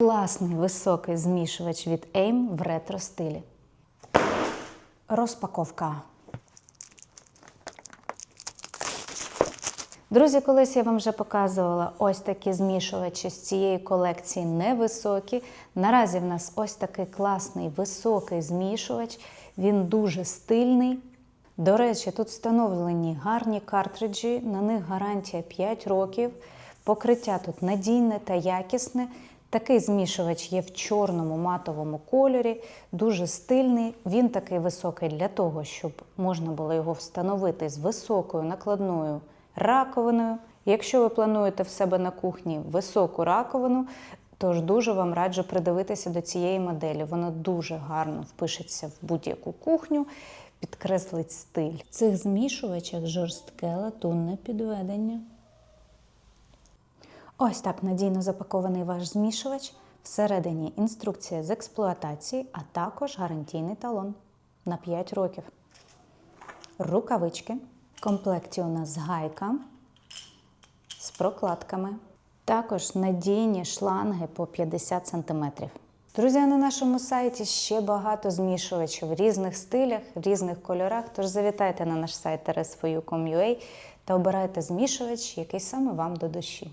Класний високий змішувач від AIM в ретро стилі. Розпаковка. Друзі, колись я вам вже показувала ось такі змішувачі з цієї колекції невисокі. Наразі в нас ось такий класний високий змішувач. Він дуже стильний. До речі, тут встановлені гарні картриджі, на них гарантія 5 років. Покриття тут надійне та якісне. Такий змішувач є в чорному матовому кольорі, дуже стильний. Він такий високий для того, щоб можна було його встановити з високою накладною раковиною. Якщо ви плануєте в себе на кухні високу раковину, тож дуже вам раджу придивитися до цієї моделі. Вона дуже гарно впишеться в будь-яку кухню, підкреслить стиль. В цих змішувачах жорстке латунне підведення. Ось так надійно запакований ваш змішувач. Всередині інструкція з експлуатації, а також гарантійний талон на 5 років. Рукавички. В комплекті у нас гайка з прокладками. Також надійні шланги по 50 см. Друзі, на нашому сайті ще багато змішувачів в різних стилях, в різних кольорах. Тож завітайте на наш сайт rsfu.com.ua та обирайте змішувач, який саме вам до душі.